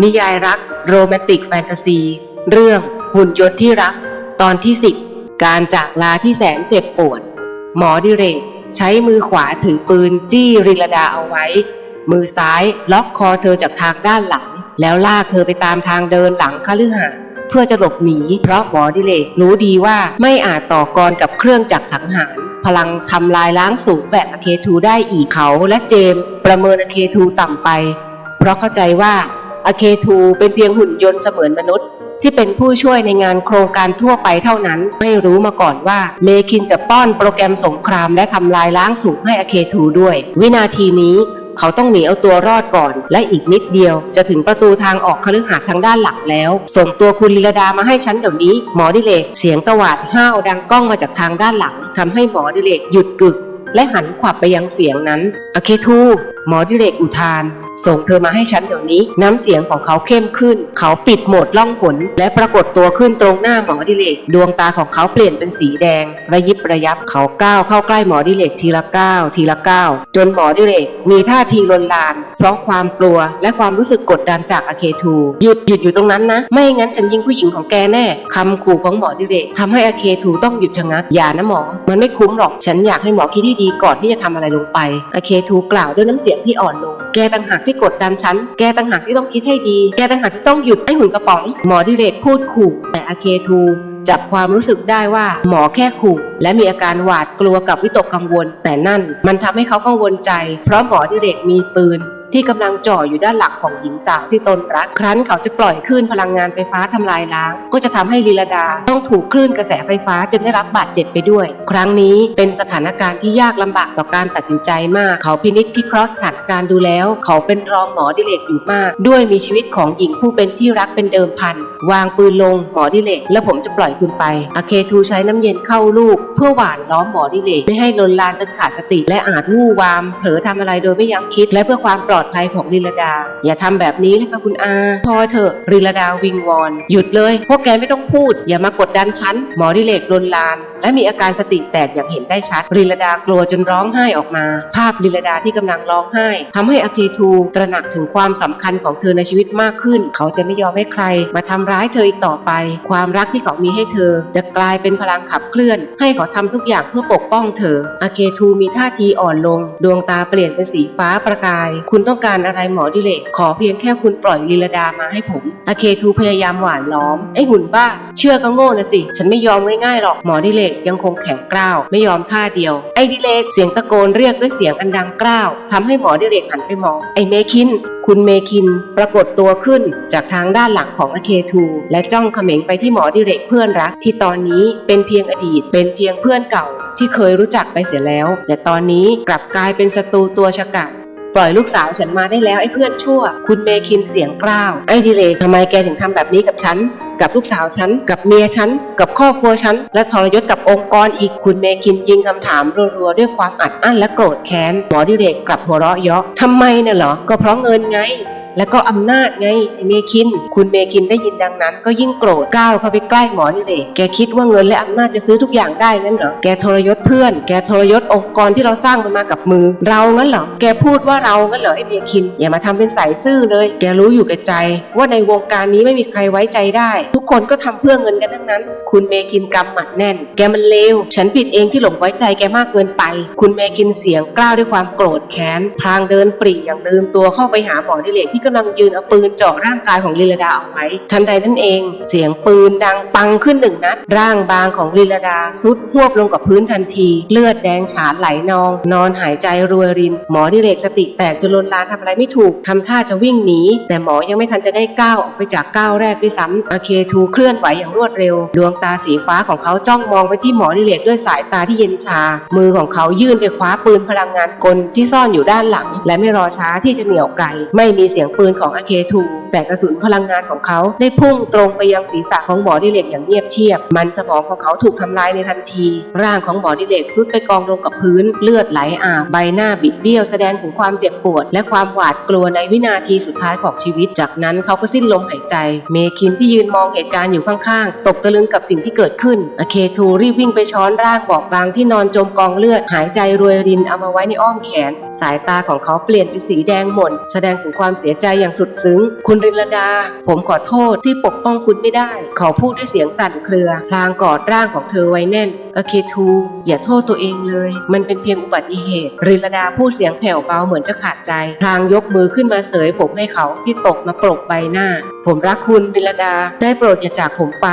นิยายรักโรแมนติกแฟนตาซี เรื่องหุ่นยนต์ที่รัก ตอนที่ 10 การจากลาที่แสนเจ็บปวด หมอดิเรก ใช้มือขวาถือปืนจี้ริลดาเอาไว้ มือซ้ายล็อกคอเธอจากทางด้านหลัง แล้วลากเธอไปตามทางเดินหลังคฤหาสน์เพื่อจะหลบหนี เพราะหมอดิเลกรู้ดีว่าไม่อาจต่อกรกับเครื่องจักรสังหาร พลังทำลายล้างสูงแบบอเคทูได้อีกเขาและเจม ประเมินอเคทูต่ำไป เพราะเข้าใจว่า อเคทูเป็นเพียงหุ่นยนต์เสมือนมนุษย์ ที่เป็นผู้ช่วยในงานโครงการทั่วไปเท่านั้น ไม่รู้มาก่อนว่าเมคินจะป้อนโปรแกรมสงครามและทำลายล้างสูงให้อเคทูด้วย วินาทีนี้เขาต้องหนีเอาตัวรอดก่อน และอีกนิดเดียวจะถึงประตูทางออกคฤหาสน์ทางด้านหลักแล้ว ส่งตัวคุณลีลาดามาให้ฉันเดี๋ยวนี้ หมอดิเลกเสียงตวาดห้าวดังก้องมาจากทางด้านหลังทำให้หมอดิเลกหยุดกึก และหันขวับไปยังเสียงนั้นอเคทู หมอดิเรกอุทาน ส่งเธอมาให้ฉันเดี๋ยวนี้ น้ำเสียงของเขาเข้มขึ้น เขาปิดโหมดล่องหนและปรากฏตัวขึ้นตรงหน้าหมอดิเรก ดวงตาของเขาเปลี่ยนเป็นสีแดง ระยิบระยับเขาก้าวเข้าใกล้หมอดิเรกทีละก้าวทีละก้าวจนหมอดิเรก มีท่าทีลนลาน เพราะความกลัวและความรู้สึกกดดันจากอาเคทูหยุดหยุดอยู่ตรงนั้นนะ ไม่งั้นฉันยิงผู้หญิงของแกแน่คำขู่ของหมอดิเรกทำให้อาเคทูต้องหยุดชะงักอย่านะหมอ มันไม่คุ้มหรอกฉันอยากให้หมอคิดให้ดีก่อนที่จะทำอะไรลงไปอาเคทูกล่าวด้วยน้ำเสียงที่อ่อนลง แกต่างหากที่กดดันฉัน แกต่างหากที่ต้องคิดให้ดี แกต่างหากที่ต้องหยุดไอ้หุ่นกระป๋อง หมอดิเรกพูดขู่ แต่อาเคทูจับความรู้สึกได้ว่าหมอแค่ขู่และมีอาการหวาดกลัวกับวิตกกังวล แต่นั่นมันทำให้เขากังวลใจ เพราะหมอดิเรกมีปืน ที่กำลังจ่ออยู่ด้านหลังของหญิงสาวที่ตนรัก ครั้นเขาจะปล่อยคลื่นพลังงานไฟฟ้าทำลายล้าง ก็จะทำให้ลีลาดาต้องถูกคลื่นกระแสไฟฟ้าจนได้รับบาดเจ็บไปด้วย ครั้งนี้เป็นสถานการณ์ที่ยากลำบากต่อการตัดสินใจมาก เขาพินิจพิเคราะห์สถานการณ์ดูแล้ว เขาเป็นรองหมอดิเลกอยู่มาก ด้วยมีชีวิตของหญิงผู้เป็นที่รักเป็นเดิมพันวางปืนลงหมอดิเลกและผมจะปล่อยคุณไปอาเคทูใช้น้ำเย็นเข้าลูก เพื่อหวานล้อมหมอดิเลกไม่ให้ลนลานจนขาดสติ และอาจวู่วามเผลอทำอะไรโดยไม่ยั้งคิด และเพื่อความปลอดภัยของลีลดา อย่าทำแบบนี้เลยค่ะคุณอา พอเถอะลีลดาวิงวอน หยุดเลย พวกแกไม่ต้องพูด อย่ามากดดันฉัน หมอดิเลกลนลาน และมีอาการสติแตกอย่างเห็นได้ชัดลีลดากลัวจนร้องไห้ออกมา ภาพลีลดาที่กำลังร้องไห้ทำให้อาเคทูตระหนักถึงความสำคัญของเธอในชีวิตมากขึ้น เขาจะไม่ยอมให้ใคร มาทำร้ายเธออีกต่อไป ความรักที่เขามีให้เธอ จะกลายเป็นพลังขับเคลื่อน ให้เขาทำทุกอย่างเพื่อปกป้องเธออาเคทูมีท่าทีอ่อนลง ดวงตาเปลี่ยนเป็นสีฟ้าประกาย คุณต้องการอะไรหมอดิเลกขอเพียงแค่คุณปล่อยลีลดามาให้ผมอาเคทูพยายามหวานล้อมไอ้หุ่นบ้าเชื่อก็โง่นะสิ ฉันไม่ยอมง่ายๆหรอกหมอดิเลกยังคงแข็งกร้าวไม่ยอมท่าเดียว ไอ้ดิเลกเสียงตะโกนเรียกด้วยเสียงอันดังกร้าวทำให้หมอดิเลกหันไปมอง ไอ้เมคิน คุณเมคิน ปรากฏตัวขึ้นจากทางด้านหลังของอเคทูและจ้องเขม็งไปที่หมอดิเรกเพื่อนรัก ที่ตอนนี้เป็นเพียงอดีต เป็นเพียงเพื่อนเก่า ที่เคยรู้จักไปเสียแล้ว แต่ตอนนี้กลับกลายเป็นศัตรูตัวฉกาจ ปล่อยลูกสาวฉันมาได้แล้วไอ้เพื่อนชั่ว คุณเมคินเสียงกล้าว ไอ้ดิเลกทำไมแกถึงทำแบบนี้กับฉัน กับลูกสาวฉัน กับเมียฉัน กับครอบครัวฉัน และทรยศกับองค์กรอีก คุณเมคินยิงคำถามรัวๆด้วยความอัดอั้นและโกรธแค้น หมอดิเลกกลับหัวเราะเยาะทำไมน่ะเหรอ ก็เพราะเงินไง แล้วก็อำนาจไงไอเมคิน คุณเมคินได้ยินดังนั้นก็ยิ่งโกรธก้าวเข้าไปใกล้หมอดิเลกแกคิดว่าเงินและอำนาจจะซื้อทุกอย่างได้งั้นเหรอ แกทรยศเพื่อน แกทรยศองค์กรที่เราสร้างมันมากับมือ เรางั้นเหรอ แกพูดว่าเรางั้นเหรอไอ้เมคิน อย่ามาทำเป็นใส่ซื่อเลย แกรู้อยู่แก่ใจ ว่าในวงการนี้ไม่มีใครไว้ใจได้ ทุกคนก็ทำเพื่อเงินกันทั้งนั้น คุณเมคินกำหมัดแน่น แกมันเลว ฉันผิดเองที่หลงไว้ใจแกมากเกินไป คุณเมคินเสียงกล้าวด้วยความโกรธแค้น พลางเดินปรีอย่างลืมตัวเข้าไปหาหมอดิเลกที่กำลังยืนเอาปืนเจ่อร่างกายของลีลาดาเอาไว้ ทันใดนั่นเอง เสียงปืนดังปังขึ้นหนึ่งนัด ร่างบางของลีลาดาซุดหวบลงกับพื้นทันที เลือดแดงฉานไหลนอง นอนหายใจรวยริน หมอดิเลกสติแตกจนลนลานทำอะไรไม่ถูกทำท่าจะวิ่งหนี แต่หมอยังไม่ทันจะได้ก้าวออกไปจากก้าวแรกด้วยซ้ำอาเคทูเคลื่อนไหวอย่างรวดเร็ว ดวงตาสีฟ้าของเขาจ้องมองไปที่หมอดิเลกด้วยสายตาที่เย็นชา มือของเขายื่นไปคว้าปืนพลังงานกลที่ซ่อนอยู่ด้านหลัง และไม่รอช้าที่จะเหนี่ยวไกไม่มีเสียงปืนของอาเคทู แต่กระสุนพลังงานของเขาได้พุ่งตรงไปยังศีรษะของหมอดิเลกอย่างเงียบเชียบ มันสมองของเขาถูกทำลายในทันที ร่างของหมอดิเลกซุดไปกองลงกับพื้น เลือดไหลอาบ ใบหน้าบิดเบี้ยวแสดงถึงความเจ็บปวด และความหวาดกลัวในวินาทีสุดท้ายของชีวิต จากนั้นเขาก็สิ้นลมหายใจ เมคินที่ยืนมองเหตุการณ์อยู่ข้างๆ ตกตะลึงกับสิ่งที่เกิดขึ้นอเคทูรีบวิ่งไปช้อนร่างบอบบางที่นอนจมกองเลือด หายใจรวยรินเอามาไว้ในอ้อมแขน สายตาของเขาเปลี่ยนเป็นสีแดงหม่นแสดงถึงความเสียใจอย่างสุดซึ้ง คุณรินลดา ผมขอโทษที่ปกป้องคุณไม่ได้ เขาพูดด้วยเสียงสั่นเครือ พลางกอดร่างของเธอไว้แน่นโอเคทูอย่าโทษตัวเองเลย มันเป็นเพียงอุบัติเหตุริลดาพูดเสียงแผ่วเบาเหมือนจะขาดใจ พลางยกมือขึ้นมาเสยผมให้เขาที่ตกมาปรกใบหน้า ผมรักคุณริลดา ได้โปรดอย่าจากผมไป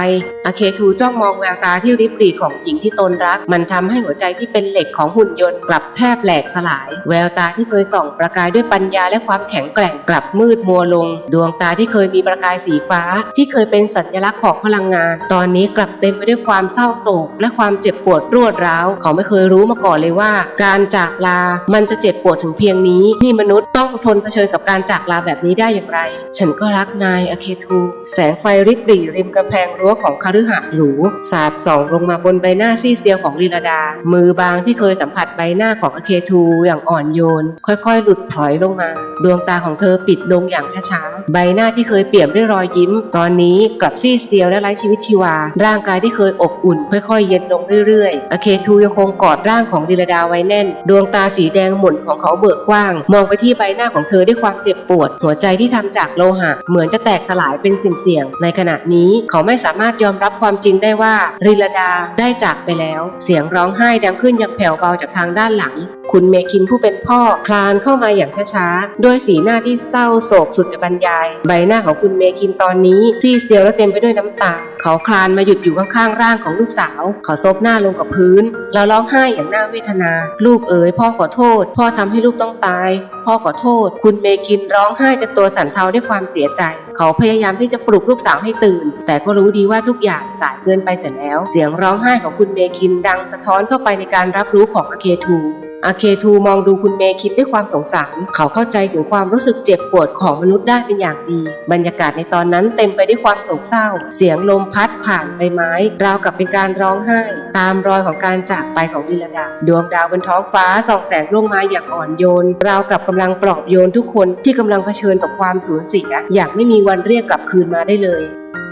อเคทูจ้องมองแววตาที่ริบหรี่ของหญิงที่ตนรัก มันทำให้หัวใจที่เป็นเหล็กของหุ่นยนต์กลับแทบแหลกสลาย แววตาที่เคยส่องประกายด้วยปัญญาและความแข็งแกร่งกลับมืดมัวลง ดวงตาที่เคยมีประกายสีฟ้า ที่เคยเป็นสัญลักษณ์ของพลังงาน ตอนนี้กลับเต็มไปด้วยความเศร้าโศกและความเจ็บ็บปวดรวดร้าว เขาไม่เคยรู้มาก่อนเลยว่า การจากลา มันจะเจ็บปวดถึงเพียงนี้ นี่มนุษย์ต้องทนเผชิญกับการจากลาแบบนี้ได้อย่างไร ฉันก็รักนายอเคทู แสงไฟริบหรี่ริมกำแพงรั้วของคฤหาสน์หรู สาดส่องลงมาบนใบหน้าซีเซียวของลีลาดา มือบางที่เคยสัมผัสใบหน้าของอเคทูอย่างอ่อนโยน ค่อยๆ หลุดถอยลงมา ดวงตาของเธอปิดลงอย่างช้าๆ ใบหน้าที่เคยเปี่ยมด้วยรอยยิ้ม ตอนนี้กลับซีเซียวและไร้ชีวิตชีวา ร่างกายที่เคยอบอุ่น ค่อยๆ เย็นลงเรื่อยๆอเคทูยังคงกอดร่างของลีลดาไว้แน่น ดวงตาสีแดงหมุนของเขาเบิกกว้าง มองไปที่ใบหน้าของเธอด้วยความเจ็บปวด หัวใจที่ทำจากโลหะ เหมือนจะแตกสลายเป็นสิ่งเสี่ยง ในขณะนี้เขาไม่สามารถยอมรับความจริงได้ว่าริลดาได้จากไปแล้ว เสียงร้องไห้ดังขึ้นอย่างแผ่วเบาจากทางด้านหลังคุณเมคินผู้เป็นพ่อคลานเข้ามาอย่างช้าๆ ด้วยสีหน้าที่เศร้าโศกสุดจะบรรยาย ใบหน้าของคุณเมคินตอนนี้ซีเซียวและเต็มไปด้วยน้ำตา เขาคลานมาหยุดอยู่ข้างๆร่างของลูกสาว เขาซบหน้าลงกับพื้น เราร้องไห้อย่างน่าเวทนา ลูกเอ๋ยพ่อขอโทษ พ่อทำให้ลูกต้องตาย พ่อขอโทษ คุณเมคินร้องไห้จนตัวสั่นเทาด้วยความเสียใจ เขาพยายามที่จะปลุกลูกสาวให้ตื่น แต่ก็รู้ดีว่าทุกอย่างสายเกินไปเสียแล้ว เสียงร้องไห้ของคุณเมคินดังสะท้อนเข้าไปในการรับรู้ของอาเคทู อาเคทูมองดูคุณเมคินด้วยความสงสาร เขาเข้าใจถึงความรู้สึกเจ็บปวดของมนุษย์ได้เป็นอย่างดี บรรยากาศในตอนนั้นเต็มไปด้วยความโศกเศร้า เสียงลมพัดผ่านใบไม้ ราวกับเป็นการร้องไห้ ตามรอยของการจากไปของดิลดา ดวงดาวบนท้องฟ้าส่องแสงลงมาอย่างอ่อนโยน ราวกับกำลังปลอบโยนทุกคนที่กำลังเผชิญกับความสูญเสีย อย่างไม่มีวันเรียกกลับคืนมาได้เลย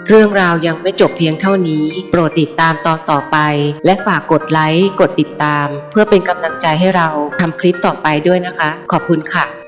เรื่องราวยังไม่จบเพียงเท่านี้ โปรดติดตามตอนต่อไป และฝากกดไลค์ กดติดตาม เพื่อเป็นกำลังใจให้เราทำคลิปต่อไปด้วยนะคะ ขอบคุณค่ะ